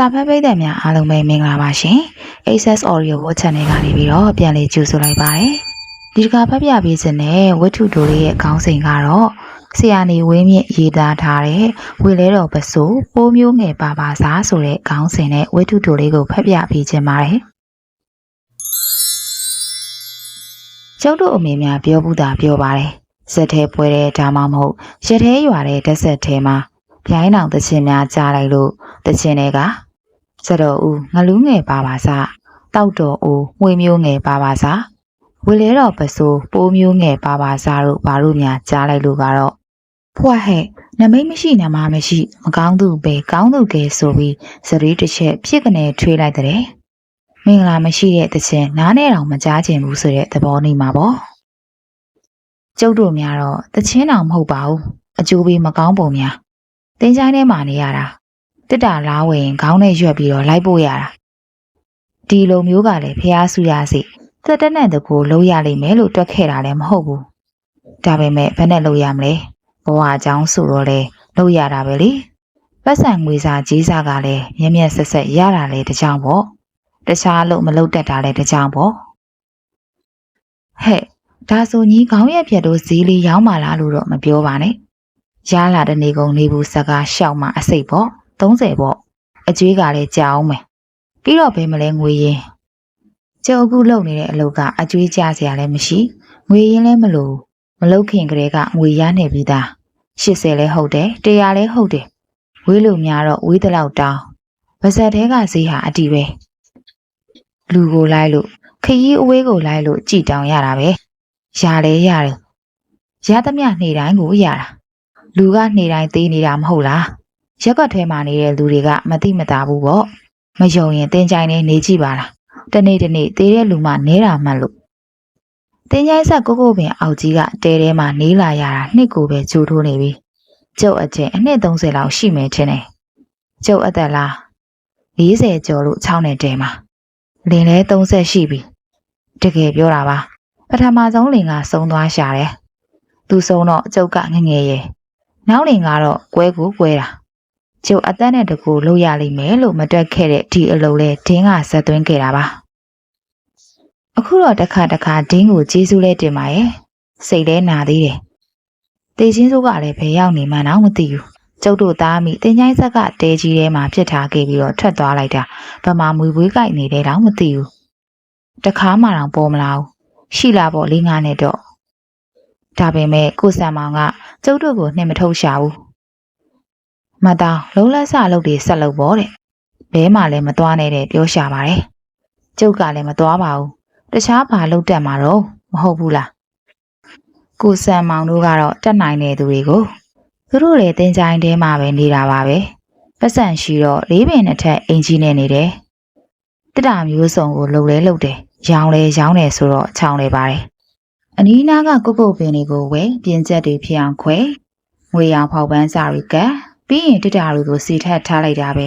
စာဖတ်ပိတ်သက်များအားလုံးပဲမင်္ဂလာပါရှင် Access Audio Watch Channel ကနေပြီးတော့ပြန်လည်ကြိုဆိုလိုက်ပါတယ်ဒီတစ်ခါဖတ်ပြပေးခြင်းနဲ့ဝတ္ထုတိုလေးရဲ့ခေါင်းစဉ်ကတော့ဆရာနေဝင်းမြင့်ရေးသားထားတဲ့ဝေလဲတော်ပစိုးပိုးမျိုးငယ်ပါပါစားဆိုတဲ့ခေါင်းစဉ်နဲ့ဝတ္ထုတိုလေးကိုဖတ်ပြပေးခြင်းပါတယ်ကျောက်တို့အမေများပြောဘူးတာပြောပါတယ်စက်ထဲပွဲတဲ့ဒါမှမဟုတ်ရက်ထဲရွာတဲ့တက်ဆက်ထဲမှာပြိုင်းတောင်တချင်များကြားလိုက်လို့တချင်တွေက စတော်ဦးငလူးငယ်ပါပါစားတောက်တော်ဦးငွေမျိုးငယ်ပါပါစားဝေလဲတော်ပစိုးပိုးမျိုးငယ်ပါပါစားတို့ဘာလို့များကြားလိုက်လို့ကတော့ဖွားဟဲ့နမိတ်မရှိနမမရှိမကောင်းသူပဲကောင်းသူကဲဆိုပြီးစရီးတစ်ချက်ဖြစ်ကနေထွေးလိုက်တဲ့မင်္ဂလာမရှိတဲ့တချင်နားနဲ့တောင်မကြားချင်ဘူးဆိုတဲ့သဘောနေမှာပေါ့ကျုပ်တို့များတော့တချင်းတောင်မဟုတ်ပါဘူးအကျိုးပေးမကောင်းပုံများတင်းချိုင်းထဲမှာနေရတာ တစ်တာလားဝင်ခေါင်းနဲ့ရွက်ပြီးတော့လိုက်ပို့ရတာဒီလိုမျိုးကလည်းဖះဆူရစီသက်တက်နဲ့တကူလုံးရလိမ့်မယ်လို့တွက်ခဲ့တာလည်းမဟုတ်ဘူးဒါပေမဲ့ဘယ်နဲ့လုပ်ရမလဲဘဝအကြောင်းဆိုတော့လေလုပ်ရတာပဲလေပတ်စံငွေစာကြီးစားကလည်းမြက်မြက်ဆက်ဆက်ရတာလေတကြောင်ပေါ့တခြားလို့မလုပ်တတ်တာလေတကြောင်ပေါ့ဟဲ့ဒါဆိုညီခေါင်းရက်ပြက်တို့ဈေးလေးရောင်းပါလားလို့တော့မပြောပါနဲ့ရလာတဲ့နေကုန်နေဘူးစကားရှောက်မှအစိတ်ပေါ့ 30ပေါ့အကျွေးကလည်းကြာအောင်မယ်ပြီးတော့ဘယ်မလဲငွေရင်ကျုပ်အခုလုပ်နေတဲ့အလုပ်ကအကျွေးကြစရာလည်းမရှိငွေရင်လည်းမလို့မလုပ်ခင်ကလေးကငွေရနေပြီးသား80လဲဟုတ်တယ်100လဲဟုတ်တယ်ဝေးလို့များတော့ဝေးတလောက်တောင်းပါဇက်တဲကဈေးဟာအတီပဲလူကိုလိုက်လို့ခရီးအဝေးကိုလိုက်လို့ကြည်တောင်ရတာပဲရလဲရတယ်ရသမျှနေတိုင်းကိုရတာလူကနေတိုင်းသေးနေတာမဟုတ်လား ရက်ကတ်ထဲမှာနေတဲ့လူတွေကမသိမသာဘူးပေါ့မယုံရင်တင်းကြိုင်းနေနေကြည့်ပါလားတနေ့တနေ့သေးတဲ့လူမှနဲတာမှတ်လို့တင်းကြိုင်းဆက်ကိုကိုပင်အောက်ကြီးကတဲထဲမှာနေလာရတာနှစ်ကိုပဲဂျိုးထိုးနေပြီကျုပ်အကျင့်အနှစ်30လောက်ရှိမယ်ထင်တယ်ကျုပ်အသက်လား40ကျော်လို့6နဲ့တဲမှာလင်လဲ30ရှိပြီတကယ်ပြောတာပါပထမဆုံးလင်ကစုံသွားရှာတယ်သူဆုံးတော့ကျုပ်ကငငယ်ရယ်နောက်လင်ကတော့ကွဲကိုကွဲတာ ကျုပ်အသက်နဲ့တကူလို့ရလိမ့်မယ်လို့မတွက်ခဲ့တဲ့ဒီအလုပ်လဲဒင်းကဆက်သွင်းခဲ့တာပါအခုတော့တစ်ခါတစ်ခါဒင်းကိုကျေးဇူးလဲတင်ပါရဲ့စိတ်လဲနာသေးတယ်တေချင်းစိုးကလည်းဘယ်ရောက်နေမှန်းတော့မသိဘူးကျုပ်တို့သားမိတင်ချိုင်းဆက်ကတဲကြီးထဲမှာပြစ်ထားခဲ့ပြီးတော့ထွက်သွားလိုက်တာဗမာမွေပွေးကြိုက်နေတယ်တော့မသိဘူးတခါမှတော့ပေါ်မလာဘူးရှိလာပေါ့လေးငါနဲ့တော့ဒါပေမဲ့ကိုဆံမောင်ကကျုပ်တို့ကိုနှင်မထုတ်ရှာဘူး မတောင်လုံးလက်စလုပ်တွေဆက်လုပ်ပေါ့တဲ့ဘဲမှလည်းမသွားနဲ့တဲ့ပြောရှာပါတယ်ကျုပ်ကလည်းမသွားပါဘူးတခြားဘာလုပ်တတ်မှာတော့မဟုတ်ဘူးလားကိုဆံမောင်တို့ကတော့တက်နိုင်တဲ့သူတွေကိုသူတို့လည်းတင်ကြိုင်းတဲမှာပဲနေတာပါပဲပတ်စံရှိတော့လေးပင်နဲ့ထက်အင်ကြီးနဲ့နေတယ်တစ်တာမျိုးစုံကိုလှုပ်လဲလှုပ်တယ်ရောင်းလဲရောင်းတယ်ဆိုတော့ချောင်းလဲပါတယ်အနီးနားကကုတ်ကုတ်ပင်တွေကိုဝယ်ပြင်ချက်တွေဖြစ်အောင်ခွဲငွေရောင်ဖောက်ပန်းစာရီက ပ်ပြီးရင်တစ်တာတွေကိုစီထက်ထားလိုက်တာပဲ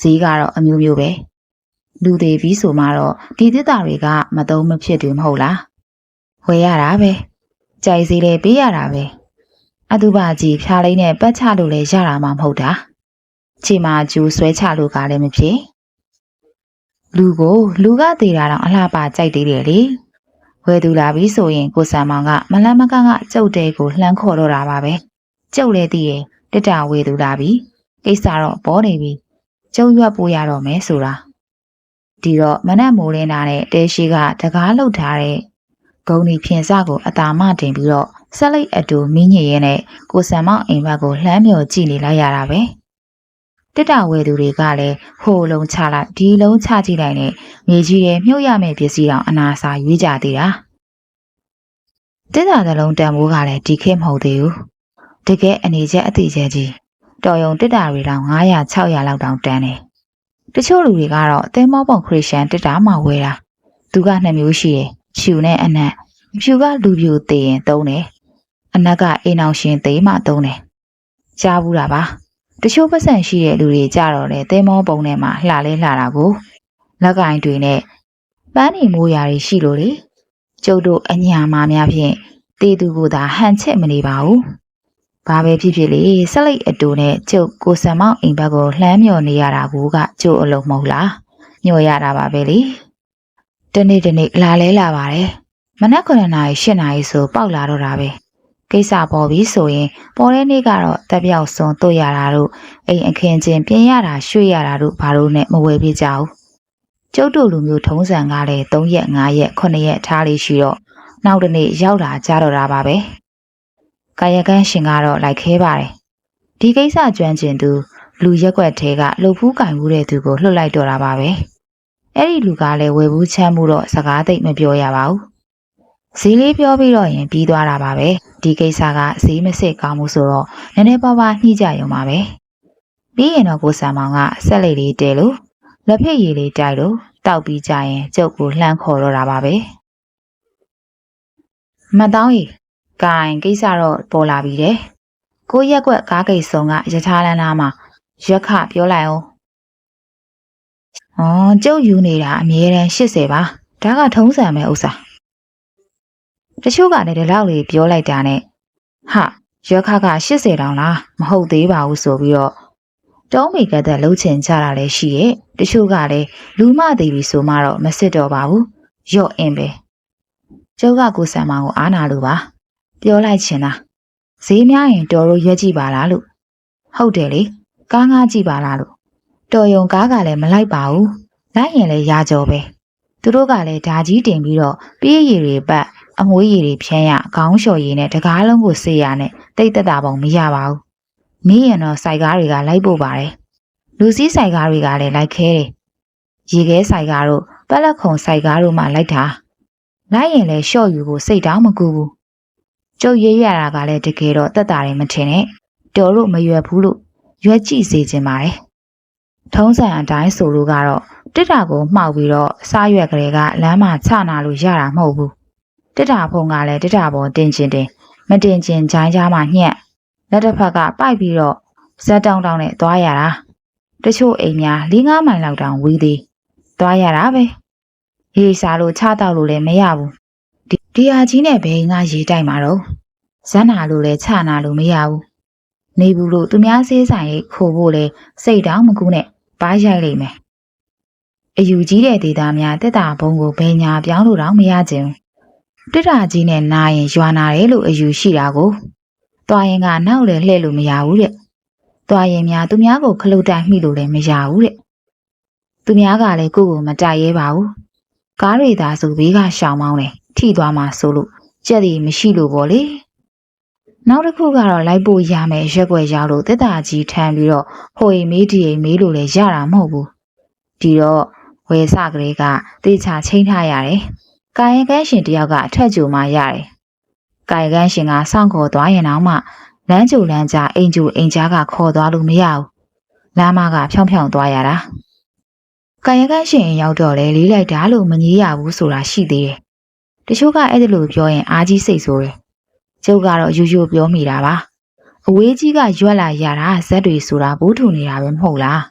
ဈေးကတော့အမျိုးမျိုးပဲလူသေးပြီးဆိုမှတော့ဒီတစ်တာတွေကမသုံးမဖြစ်တွေမဟုတ်လားဝယ်ရတာပဲကြိုက်စီလဲပေးရတာပဲအတူပါကြီးဖြားလေးနဲ့ပတ်ချလို့လဲရတာမှမဟုတ်တာချီမာကျူဆွဲချလို့ကလည်းမဖြစ်လူကိုလူကသေးတာတော့အလှပါကြိုက်သေးတယ်လေဝယ်သူလာပြီဆိုရင်ကိုဆံမောင်ကမလန်းမကန်းကကျုပ်တဲကိုလှမ်းခေါ်တော့တာပါပဲကျုပ်လည်းသိရဲ့ တက်တာဝယ်သူလာပြီကိစ္စတော့ပေါ်နေပြီကျုပ်ရွက်ပို့ရတော့မယ်ဆိုတာဒီတော့မနက်မိုးလင်းတာနဲ့တဲရှိကတကားလှုပ်ထားတဲ့ဂုံဒီဖြင်စကိုအတာမတင်ပြီးတော့ဆက်လိုက်အတူမင်းညင်ရဲနဲ့ကိုဆံမောင်အိမ်ဘက်ကိုလှမ်းမြော်ကြည့်နေလိုက်ရတာပဲတက်တာဝယ်သူတွေကလည်းဟိုလုံးချလိုက်ဒီလုံးချကြည့်လိုက်နဲ့မြေကြီးရဲ့မြုပ်ရမယ့်ပစ္စည်းတောင်အနာစာရွေးကြသေးတာတက်တာသလုံးတန်မိုးကလည်းဒီခေတ်မဟုတ်သေးဘူး တကယ်အနေချက်အတိချက်ကြီးတော်ယုံတက်တာတွေတောင်900 600လောက်တောင်တန်းတယ်တချို့လူတွေကတော့အသင်းမောပုံခရစ်ယာန်တက်တာမှဝဲတာသူကနှစ်မျိုးရှိတယ်ဖြူနဲ့အနက်ဖြူကလူပြူသေးရင်သုံးတယ်အနက်ကအိမ်အောင်ရှင်သေးမှသုံးတယ်ကြားဘူးတာပါတချို့ပတ်စံရှိတဲ့လူတွေကြတော့လေသဲမောပုံထဲမှာလှလဲလှတာကိုလက်ကင်တွေနဲ့ပန်းနေမိုးရာတွေရှိလို့လေကျုပ်တို့အညာမာများဖြင့်တေးသူကိုသာဟန်ချက်မနေပါဘူး ဘာပဲဖြစ်ဖြစ်လေဆက်လိုက်အတူနဲ့ကျုပ်ကိုစံမောင်းအိမ်ဘက်ကိုလှမ်းမြော်နေရတာကူကကျုပ်အလုံးမဟုတ်လားညှော်ရတာပါပဲလေတနေ့တနေ့လာလဲလာပါတယ်မနက်9နာရီ10နာရီဆိုပေါက်လာတော့တာပဲကိစ္စပေါ်ပြီဆိုရင်ပေါ်တဲ့နေ့ကတော့တက်ပြောက်စွန်တို့ရတာတို့အိမ်အခင်းချင်းပြင်ရတာရွှေ့ရတာတို့ဘာလို့နဲ့မဝယ်ပြကြဘူးကျုပ်တို့လူမျိုးထုံးစံကားလေ3ရက်5ရက်9ရက်ထားလေးရှိတော့နောက်တစ်နေ့ရောက်လာကြတော့တာပါပဲ ကာယကံရှင်ကတော့လိုက်ခဲပါတယ်ဒီကိစ္စကျွမ်းကျင်သူ လူရက်ွက်ထဲကလှုပ်ဖူးကင်မှုတဲ့သူကိုလှုပ်လိုက်တော့တာပါပဲအဲ့ဒီလူကလည်းဝယ်ဘူးချမ်းမှုတော့စကားသိပ်မပြောရပါဘူးဈေးလေးပြောပြီးတော့ရင်ပြီးသွားတာပါပဲဒီကိစ္စကဈေးမစစ်ကောင်းမှုဆိုတော့နည်းနည်းပါးပါးညှိကြရုံပါပဲပြီးရင်တော့ကိုစံမောင်ကဆက်လက်လေးတဲလို့လက်ဖက်ရည်လေးတိုက်လို့တောက်ပြီးကြရင်ကျုပ်ကိုလှမ်းခေါ်တော့တာပါပဲမတောင်းရီ ကင်ကိစ္စတော့ပေါ်လာပြီတဲ့ကိုရက်ကွက်ကားကိတ်ဆုံကယထာလန်းလားမှာရက်ခပြောလိုက်အောင်။အော်ကျုပ်ယူနေတာအမြဲတမ်း80ပါ။ဒါကထုံးစံပဲဥစ္စာ။တချို့ကလည်းဒီလောက်လေးပြောလိုက်တာနဲ့ဟာရက်ခက80တောင်လားမဟုတ်သေးပါဘူးဆိုပြီးတော့တုံးမိကတဲ့လှုပ်ချင်ကြတာလည်းရှိရဲ့။တချို့ကလည်းလူမသေးပြီဆိုမှတော့မစစ်တော့ပါဘူး။ရော့အင်းပဲ။ကျုပ်ကကိုစံမောင်ကိုအားနာလို့ပါ။ ပြောလိုက်ချင်တာဈေးများရင်တော်တို့ရွက်ကြည့်ပါလားလို့ဟုတ်တယ်လေကားငါကြည့်ပါလားလို့တော်ယုံကားကလည်းမလိုက်ပါဘူးလိုက်ရင်လည်းရာကြောပဲသူတို့ကလည်းဓာကြီးတင်ပြီးတော့ပြေးရည်တွေပတ်အမွေးရည်တွေဖြန်းရခေါင်းလျှော်ရည်နဲ့တကားလုံးကိုဆေးရနဲ့တိတ်တက်တာပုံမရပါဘူးမင်းရင်တော့စိုက်ကားတွေကလိုက်ပို့ပါတယ်လူစည်းစိုက်ကားတွေကလည်းလိုက်ခဲတယ်ရေခဲစိုက်ကားတို့ပက်လက်ခုံစိုက်ကားတို့မှလိုက်တာလိုက်ရင်လည်းလျှော့ယူဖို့စိတ်တောင်းမကူဘူး ကျုပ်ရေးရတာကလည်းတကယ်တော့တက်တာတွေမထင်နဲ့တော်လို့မရွယ်ဘူးလို့ရွက်ကြည့်စေခြင်းပါတယ်ထုံးစံအတိုင်းဆိုလို့ကတော့တစ်တာကိုမှောက်ပြီးတော့စားရွက်ကလေးကလမ်းမှာချနာလို့ရတာမဟုတ်ဘူးတစ်တာဖုံကလည်းတစ်တာပေါ်တင်ချင်းတင်မတင်ချင်းဂျိုင်းကြားမှာညက်လက်တစ်ဖက်ကပိုက်ပြီးတော့ဇက်တောင်းတောင်းနဲ့သွားရတာတချို့အိမ်များ၄၅မိုင်လောက်တောင်ဝေးသေးသွားရတာပဲရေစားလို့ချတောက်လို့လည်းမရဘူး ဒီဒီဟာကြီးနဲ့ဘယ်ငါရေတိုက်မှာတော့ဇက်နာလို့လည်းချနာလို့မရဘူးနေဘူးလို့သူများစေးဆိုင်ရိတ်ခိုးဖို့လဲစိတ်တောင်မကူနဲ့ပါရိုက်လိမ့်မယ်အယူကြီးတဲ့ဒေတာများတက်တာဘုံကိုဘယ်ညာပြောင်းလို့တော့မရကြဘူးတက်တာကြီးနဲ့နာရင်ရွာနာတယ်လို့အယူရှိတာကိုတွားရင်ကနောက်လည်းလှည့်လို့မရဘူးတဲ့တွားရင်များသူများကိုခလုတ်တိုက်မိလို့လည်းမရဘူးတဲ့သူများကလည်းကိုယ့်ကိုမတိုက်ရဲပါဘူးကားတွေသာဆိုဘေးကရှောင်မောင်းတယ် ထိသွားမှဆိုလို့ကြက်တွေမရှိလို့ပေါ့လေနောက်တစ်ခုကတော့လိုက်ဖို့ရမယ်ရက်ွက်ရောက်လို့တက်တာကြီးထမ်းပြီးတော့ဟိုအိမ်မေးဒီအိမ်မေးလို့လည်းရတာမဟုတ်ဘူးဒီတော့ဝယ်စကလေးကတေချာချင်းထားရတယ်ကာယကန်းရှင်တယောက်ကအထက်ကျူမှရတယ်ကာယကန်းရှင်ကစောင့်ခေါ်သွားရင်တော့မှလမ်းကျူလမ်းကြားအိမ်ကျူအိမ်ကြားကခေါ်သွားလို့မရဘူးလမ်းမကဖြောင်းဖြောင်းသွားရတာကာယကန်းရှင်ရောက်တော့လေလေးလိုက်တာလို့မငြီးရဘူးဆိုတာရှိသေးတယ် တချို့ကအဲ့ဒီလိုပြောရင်အားကြီးစိတ်ဆိုးတယ်ကျုပ်ကတော့ရိုးရိုးပြောမိတာပါအဝေးကြီးကရွက်လာရတာဇက်တွေဆိုတာဘူးထူနေတာပဲမဟုတ်လား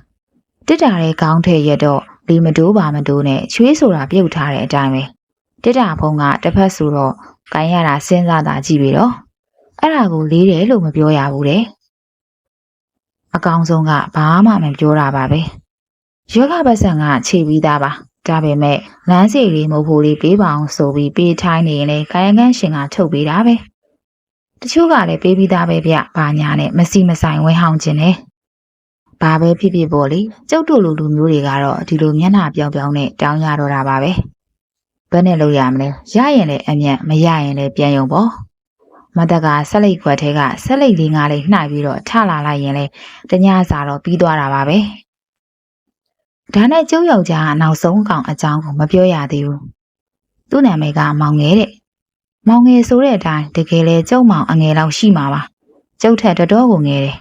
တစ်တာတဲ့ကောင်းထဲရက်တော့လီမတိုးပါမတိုးနဲ့ချွေးဆိုတာပြုတ်ထားတဲ့အတိုင်းပဲတစ်တာဖုံးကတစ်ဖက်ဆိုတော့ကိုင်းရတာစဉ်းစားတာကြည့်ပြီးတော့အဲ့ဒါကိုလေးတယ်လို့မပြောရဘူးတဲ့အကောင်ဆုံးကဘာမှမပြောတာပါပဲရွက်ကပတ်စံကခြေပြီးသားပါ ဒါပေမဲ့လမ်းစီလေးမဟုတ်ဘူးလေးပေးပါအောင်ဆိုပြီးပေးထိုင်းနေရင်လေကာယကန်းရှင်ကထုတ်ပေးတာပဲတချို့ကလည်းပေးပြီးသားပဲဗျဘာညာနဲ့မစီမဆိုင်ဝဲဟောင်းခြင်းနဲ့ဘာပဲဖြစ်ဖြစ်ပေါ့လေကျုပ်တို့လူလူမျိုးတွေကတော့ဒီလိုမျက်နှာပြောင်ပြောင်နဲ့တောင်းရတော့တာပါပဲဘယ်နဲ့လုပ်ရမလဲရရင်လည်းအမြတ်မရရင်လည်းပြန်ယုံပေါ့မတက်ကဆက်လိတ်ခွက်ထဲကဆက်လိတ်လေးငါးလေးနှိုက်ပြီးတော့ထလာလိုက်ရင်လေတညစာတော့ပြီးသွားတာပါပဲ ဒါနဲ့ကျုပ်ယောက်ျားကနောက်ဆုံးကောင်အကြောင်းကိုမပြောရသေးဘူးသူ့နာမည်ကမောင်ငယ်တဲ့မောင်ငယ်ဆိုတဲ့အတိုင်းတကယ်လေကျုံမောင်အငယ်လောက်ရှိမှာပါကျုပ်ထက်တော်တော်ကိုငယ်တယ်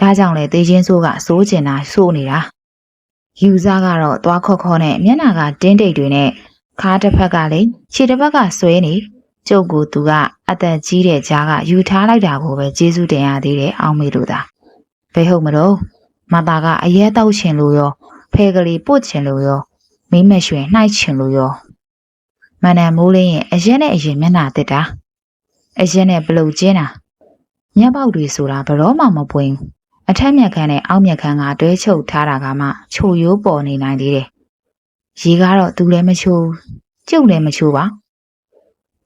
ဒါကြောင့်လေသေချင်းဆိုးကစိုးကျင်တာစိုးနေတာယူစားကတော့သွားခေါ့ခေါ့နဲ့မျက်နှာကတင်းတိတ်တွေနဲ့ခါတစ်ဖက်ကလေခြေတစ်ဖက်ကဆွဲနေကျုပ်ကိုသူကအသက်ကြီးတဲ့ကြားကယူထားလိုက်တာကိုပဲကျေးဇူးတင်ရသေးတယ်အောင်မေလို့သာဘယ်ဟုတ်မလို့မသားကအရဲတောက်ချင်လို့ရော ဖဲကလေးပုတ်ချင်လို့ရောမိမရွှင်နှိုက်ချင်လို့ရောမန္တန်မိုးလင်းရဲ့အရက်နဲ့အရင်မျက်နှာတက်တာအရက်နဲ့ဘလုတ်ကျင်းတာမျက်ပေါက်တွေဆိုတာဘရောမှမပွင့်ဘူးအထက်မျက်ခမ်းနဲ့အောက်မျက်ခမ်းကတွဲချုပ်ထားတာကမှချိုရိုးပေါ်နေနိုင်သေးတယ်ရေကတော့သူလည်းမချိုးကျုပ်လည်းမချိုးပါ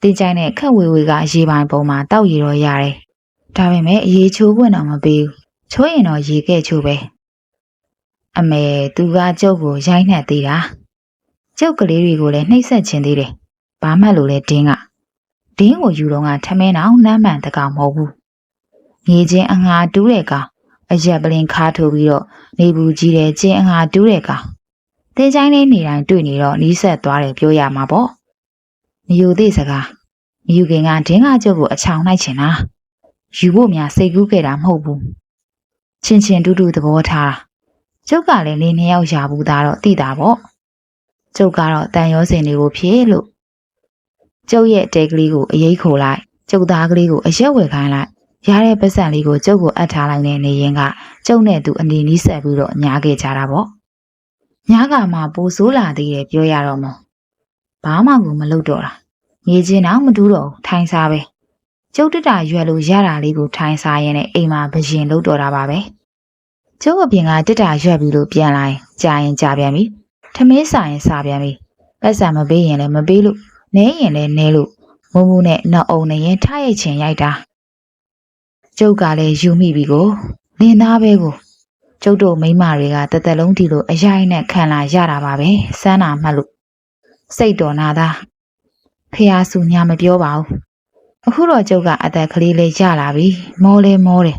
တင်းချိုင်းနဲ့ခက်ဝေဝေကရေပိုင်ပုံမှာတောက်ရတော့ရတယ်ဒါပေမဲ့ရေချိုးခွင့်တော့မပေးဘူးချိုးရင်တော့ရေကဲ့ချိုးပဲ အမေသူကကျုပ်ကိုရိုက်နှက်သေးတာကျုပ်ကလေးတွေကိုလည်းနှိပ်စက်ခြင်းသေးတယ်ဘာမှလို့လဲတင်းကဒင်းကိုယူတော့ကထမင်းအောင်နမ်းမှန်တကောင်မဟုတ်ဘူးနေချင်းအငါတူးတဲ့ကောင်အရက်ပလင်ခါထိုးပြီးတော့နေဘူးကြီးတဲ့ချင်းအငါတူးတဲ့ကောင်တင်းချိုင်းလေးနေတိုင်းတွေ့နေတော့နီးဆက်သွားတယ်ပြောရမှာပေါ့မယူသေးစကားမယူခင်ကဒင်းကကျုပ်ကိုအချောင်လိုက်ချင်တာယူဖို့များစိတ်ကူးခဲ့တာမဟုတ်ဘူးချင်းချင်းတူတူသဘောထားတာ ကျုပ်ကလည်းနေနှစ်ယောက်ရှာဘူးသားတော့သိတာပေါ့ကျုပ်ကတော့တန်ရောစင်တွေကိုဖြည့်လို့ကျုပ်ရဲ့တဲကလေးကိုအရေးခိုလိုက်ကျုပ်သားကလေးကိုအရက်ဝယ်ခိုင်းလိုက်ရတဲ့ပတ်စံလေးကိုကျုပ်ကိုအပ်ထားလိုက်တဲ့နေရင်ကကျုပ်နဲ့သူအနေနီးဆက်ပြီးတော့ညားခဲ့ကြတာပေါ့ညားကမှပိုဆိုးလာသေးတယ်ပြောရတော့မဘာမှကိုမလုပ်တော့တာမြေချင်းတော့မတူးတော့ဘူးထိုင်စားပဲကျုပ်တက်တာရွက်လို့ရတာလေးကိုထိုင်စားရင်လည်းအိမ်မှာဘရင်လုပ်တော့တာပါပဲ ကျုပ်အပြင်ကတက်တာရွက်ပြီးလို့ပြန်လာရင်ကြာရင်ကြာပြန်ပြီထမင်းစားရင်စားပြန်ပြီပတ်စံမပေးရင်လည်းမပေးလို့နဲရင်လည်းနဲလို့မုံမူနဲ့နောက်အောင်နဲ့ရင်ထားရိုက်ချင်ရိုက်တာကျုပ်ကလည်းယူမိပြီကိုလင်းသားပဲကိုကျုပ်တို့မိန်းမတွေကတသက်လုံးဒီလိုအရိုက်နဲ့ခံလာရတာပါပဲစမ်းတာမှတ်လို့စိတ်တော်နာသားဖះဆူညာမပြောပါဘူးအခုတော့ကျုပ်ကအသက်ကလေးလေးရလာပြီမောလဲမောတယ်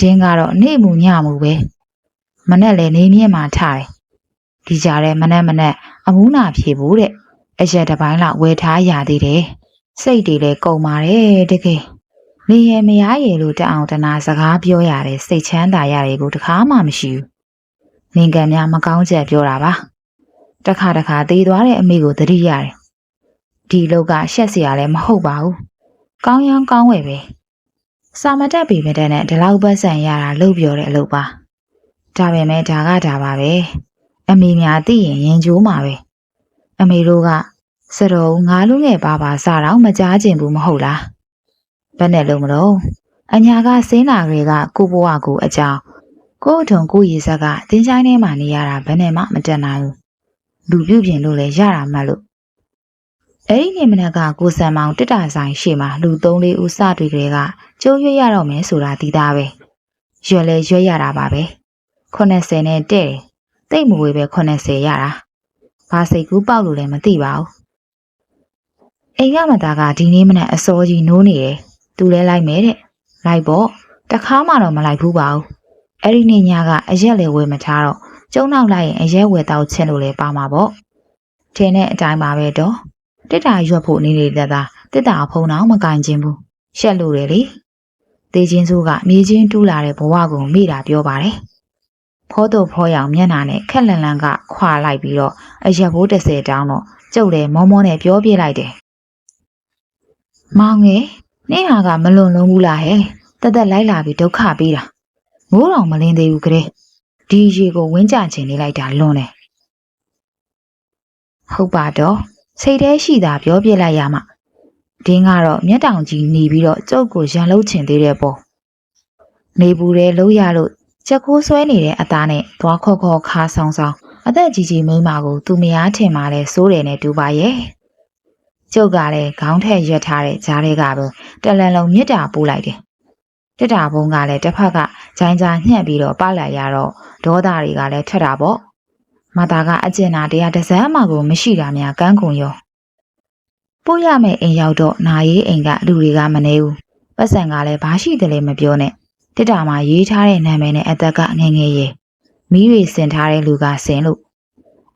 ဒင်းကတော့နေမှုညမှုပဲမနဲ့လည်းနေမြင့်မှာထားတယ်ဒီကြတဲ့မနဲ့မနဲ့အမူးနာဖြေဖို့တဲ့အရက်တစ်ပိုင်းလောက်ဝယ်ထားရသေးတယ်စိတ်တွေလည်းကုန်ပါတယ်တကယ်နေရမရရလို့တအောင်တနာစကားပြောရတယ်စိတ်ချမ်းသာရတယ်ကိုတခါမှမရှိဘူးနင်ကံများမကောင်းချက်ပြောတာပါတခါတခါသေးသွားတဲ့အမိကိုသတိရတယ်ဒီလောက်ကရှက်စရာလည်းမဟုတ်ပါဘူးကောင်းရောင်းကောင်းဝယ်ပဲ စာမတက်ပေမဲ့တဲ့နဲ့ဒီလောက်ပတ်စံရတာလှုပ်ပြောတဲ့အလုပ်ပါဒါပေမဲ့ဒါကဒါပါပဲအမေများသိရင်ရင်ကျိုးမှာပဲအမေတို့ကစတော်ငါလူငယ်ပါပါစတော့မကြားကျင်ဘူးမဟုတ်လားဘယ်နဲ့လုံးမလို့အညာကစင်းလာတွေကကိုဘွားကိုအကြောင်းကို့ထုံကိုရီဆက်ကတင်းချိုင်းထဲမှာနေရတာဘယ်နဲ့မှမတက်နိုင်ဘူးလူပြုတ်ပြင်လို့လည်းရတာမှတ်လို့ အဲ့ဒီနေ့မနက်ကကိုစံမောင်တစ်တာဆိုင်ရှေ့မှာလူ၃လေးဦးစတွေ့ကြတဲ့ကကျိုးရွရတော့မယ်ဆိုတာသိသားပဲရွက်လဲရွက်ရတာပါပဲ80နဲ့တဲ့တယ်တိတ်မဝေးပဲ80ရတာဘာစိတ်ကူးပေါက်လို့လည်းမသိပါဘူးအိမ်ကမသားကဒီနေ့မနက်အစောကြီးနိုးနေတယ်သူလဲလိုက်မယ်တဲ့လိုက်ပေါ့တခါမှတော့မလိုက်ဘူးပါဘူးအဲ့ဒီနေ့ညကအရက်လေဝယ်မထားတော့ကျုံနောက်လိုက်ရင်အရက်ဝယ်တော့ချင်းလို့လဲပါမှာပေါ့ထင်းတဲ့အတိုင်းပါပဲတော့ တစ်တာရွက်ဖို့နေနေတဲ့သားတစ်တာဖုံတော့မကင်ခြင်းဘူးရှက်လို့တယ်လေတေးချင်းစိုးကမြေချင်းတူးလာတဲ့ဘဝကိုမိတာပြောပါတယ်ဖောတော့ဖောရောင်မျက်နှာနဲ့ခက်လန်လန်ကခွာလိုက်ပြီးတော့အရက်ဘိုး30တောင်းတော့ကျုပ်လည်းမောမောနဲ့ပြောပြလိုက်တယ်။မောင်ငယ်နေဟာကမလွန်လုံးဘူးလားဟဲ့တက်တက်လိုက်လာပြီးဒုက္ခပေးတာမိုးတော်မလင်းသေးဘူးကလေးဒီရေကိုဝင်းကြချင်နေလိုက်တာလွန်တယ်ဟုတ်ပါတော့ စိတ်ထဲရှိတာပြောပြလိုက်ရမှဒင်းကတော့မျက်တောင်ကြီးหนีပြီးတော့ကြုတ်ကိုရန်လုံးချင်သေးတဲ့ပုံနေပူတယ်လုံးရလို့ချက်ခိုးဆွဲနေတဲ့အသားနဲ့သွားခေါ်ခေါ်ခါဆောင်ဆောင်အသက်ကြီးကြီးမိန်းမကိုသူမယားထင်မှလဲစိုးတယ်နဲ့တူပါရဲ့ကျုပ်ကလည်းခေါင်းထက်ရွက်ထားတဲ့ကြားထဲကပဲတလန်လုံးမြစ်တာပို့လိုက်တယ်တက်တာဘုံကလည်းတစ်ဖက်ကဂျိုင်းကြားညှက်ပြီးတော့ပလိုက်ရတော့ဒေါသတွေကလည်းထွက်တာပေါ့ မသားကအကျဉ်းနာတရားတစ်စမ်းမှကိုမရှိတာများကန်းကုန်ရောပို့ရမယ့်အိမ်ရောက်တော့နာရေးအိမ်ကလူတွေကမနေဘူးပတ်စံကလည်းဘာရှိတယ်လဲမပြောနဲ့တစ်တာမှာရေးထားတဲ့နာမည်နဲ့အသက်ကငငယ်ရဲ့မီးတွေစင်ထားတဲ့လူကစင်လို့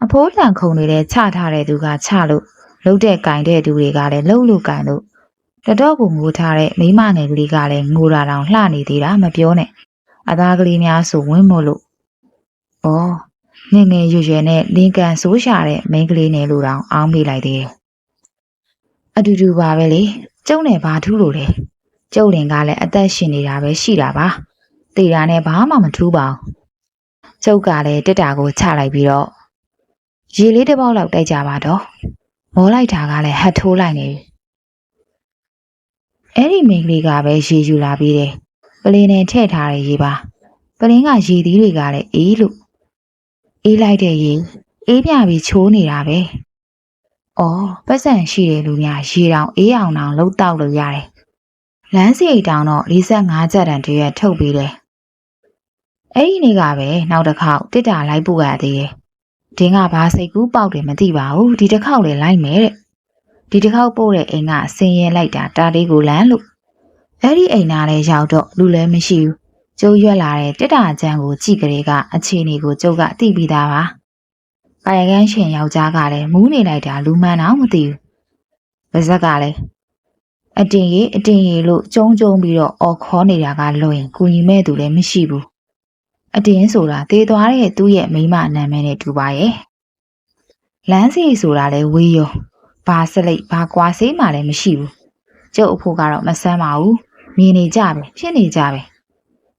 အဖိုးတန်ခုံနေတဲ့ချထားတဲ့သူကချလို့လှုပ်တဲ့ကင်တဲ့သူတွေကလည်းလှုပ်လို့ကင်လို့တတော့ကိုငိုထားတဲ့မိမငယ်ကလေးကလည်းငိုတာတောင်လှနေသေးတာမပြောနဲ့အသားကလေးများဆိုဝင်းမို့လို့ဩ ငငယ်ရွရွယ်နဲ့လင်ကန်ဆိုးရှာတဲ့မိန်းကလေးနဲ့လို့တောင်အောင်းမိလိုက်သေးတယ်အတူတူပါပဲလေကျုံနဲ့ဘာထူးလို့လဲကျုပ်လင်ကလည်းအသက်ရှင်နေတာပဲရှိတာပါတေတာနဲ့ဘာမှမထူးပါဘူးကျုပ်ကလည်းတစ်တာကိုချလိုက်ပြီးတော့ရေလေးတစ်ပေါက်လောက်တိုက်ကြပါတော့မောလိုက်တာကလည်းဟတ်ထိုးလိုက်နေပြီအဲ့ဒီမိန်းကလေးကပဲရေယူလာပြီးတယ်ပလင်းနဲ့ထည့်ထားတဲ့ရေပါပလင်းကရေသီးတွေကလည်းအေးလို့ အေးလိုက်တဲ့ရေအေးပြပြီးချိုးနေတာပဲ။အော်ပတ်စံရှိတဲ့လူများရေတောင်အေးအောင်တောင်လှုပ်တောက်လို့ရတယ်။လမ်းစီအိတ်တောင်တော့45ကျပ်တန်တရွက်ထုတ်ပေးတယ်။အဲ့ဒီနေ့ကပဲနောက်တစ်ခေါက်တစ်တာလိုက်ပို့ရသေးတယ်။ဒင်းကဘာစိတ်ကူးပေါက်တယ်မသိပါဘူးဒီတစ်ခေါက်လည်းလိုက်မယ်တဲ့။ဒီတစ်ခေါက်ပို့တဲ့အိမ်ကဆင်းရဲလိုက်တာတာလေးကိုလမ်းလို့အဲ့ဒီအိမ်သားလည်းရောက်တော့လူလည်းမရှိဘူး။ ကျုပ်ရွက်လာတဲ့တစ်တာချမ်းကိုကြည့်ကလေးကအခြေအနေကိုကျုပ်ကသိပြီးသားပါ။ကာယကန်းရှင်ယောက်ျားကလည်းမူးနေလိုက်တာလူမှန်တော့မသိဘူး။ပါဇက်ကလည်းအတင်ရီအတင်ရီလို့ကျုံကျုံပြီးတော့အော်ခေါ်နေတာကလွင်ကူညီမဲ့သူလည်းမရှိဘူး။အတင်းဆိုတာတေးသွားတဲ့သူ့ရဲ့မိန်းမနာမည်နဲ့တူပါရဲ့။လမ်းစီဆိုတာလည်းဝေးရောဘာစလိတ်ဘာကွာဆေးမှလည်းမရှိဘူး။ကျုပ်အဖို့ကတော့မဆမ်းပါဘူး။မြင်နေကြပဲဖြစ်နေကြပဲ။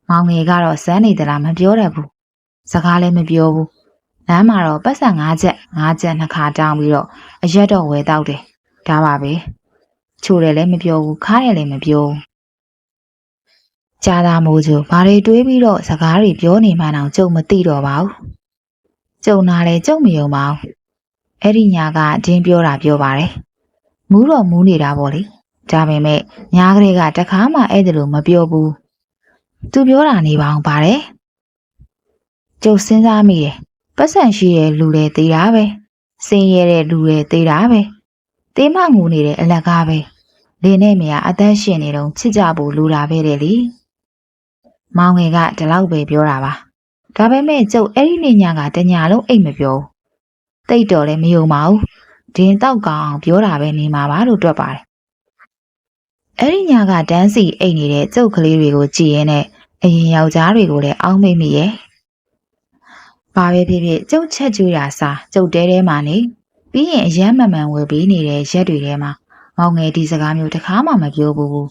မောင်ငယ်ကတော့စမ်းနေသလားမပြောတတ်ဘူး။စကားလည်းမပြောဘူး။လမ်းမှာတော့ပတ်စံ၅ချက်၅ချက်နှစ်ခါတောင်းပြီးတော့အရက်တော့ဝယ်တော့တယ်။ဒါပါပဲ။ချိုတယ်လည်းမပြောဘူးခါတယ်လည်းမပြောဘူး။ကြာတာမိုးချိုဘာတွေတွေးပြီးတော့စကားတွေပြောနေမှန်းတော့ကျုံမသိတော့ပါဘူး။ကျုံနာလည်းကျုံမယုံပါဘူး။အဲ့ဒီညာကဒင်းပြောတာပြောပါတယ်။မူးတော့မူးနေတာပေါ့လေ။ဒါပေမဲ့ညာကလေးကတခါမှအဲ့ဒါလိုမပြောဘူး။ သူပြောတာနေပါအောင်ပါတယ်။ကျုပ်စဉ်းစားမိတယ်။ပတ်စံရှိတဲ့လူတွေသေးတာပဲ။စင်ရဲတဲ့လူတွေသေးတာပဲ။တေးမငူနေတဲ့အလကားပဲ။လင်းနဲ့မရအသက်ရှင်နေတော့ချစ်ကြဖို့လိုတာပဲတဲ့လေ။မောင်ငယ်ကဒီလောက်ပဲပြောတာပါ။ဒါပေမဲ့ကျုပ်အဲ့ဒီနေ့ညကတညာလုံးအိတ်မပြောဘူး။တိတ်တော်လည်းမယုံပါဘူး။ဒင်းတောက်ကောင်အောင်ပြောတာပဲနေမှာပါလို့တွက်ပါတယ်။ အဲ့ဒီညကတန်းစီအိတ်နေတဲ့ကျုပ်ကလေးတွေကိုကြည်ရင်းနဲ့အရင်ယောက်ျားတွေကိုလည်းအောင်းမိတ်မိရဲ့။ဘာပဲဖြစ်ဖြစ်ကျုပ်ချက်ကျွေးတာစားကျုပ်တဲတဲမှာနေပြီးရင်အယမ်းမမှန်ဝယ်ပြီးနေတဲ့ရက်တွေထဲမှာမောင်ငယ်ဒီစကားမျိုးတစ်ခါမှမပြောဘူး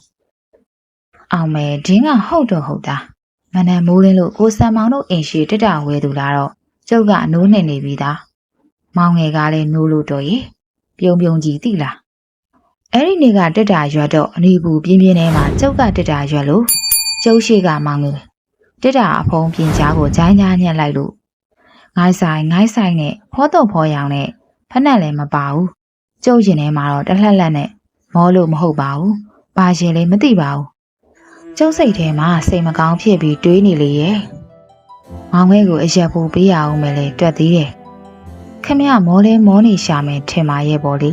။အောင်မယ်ဒင်းကဟုတ်တော့ဟုတ်တာ။မနက်မိုးလင်းလို့ကိုစံမောင်တို့အိမ်ရှိတက်တာဝဲသူလာတော့ကျုပ်ကနိုးနေနေပြီသား။မောင်ငယ်ကလည်းနိုးလို့တော့ရေပြုံပြုံကြီးတိလား။ အဲ့ဒီနေ့ကတက်တာရွက်တော့အနီးဘူးပြင်းပြင်းထဲမှာကျုပ်ကတက်တာရွက်လို့ကျုပ်ရှိကမောင်ငယ်တက်တာအဖုံးပြင်ကြားကိုဂျိုင်းကြားညက်လိုက်လို့ငိုင်းဆိုင်ငိုင်းဆိုင်နဲ့ဖောတော့ဖောရောင်နဲ့ဖက်နဲ့လည်းမပါဘူးကျုပ်ရင်ထဲမှာတော့တလှက်လက်နဲ့မောလို့မဟုတ်ပါဘူးပါရှင်လည်းမသိပါဘူးကျုပ်စိတ်ထဲမှာစိတ်မကောင်းဖြစ်ပြီးတွေးနေလေရဲ့မောင်ငယ်ကိုအရက်ဖို့ပေးရအောင်မယ်လေတွက်သေးတယ်ခမရမောလဲမောနေရှာမယ်ထင်ပါရဲ့ပေါ့လေ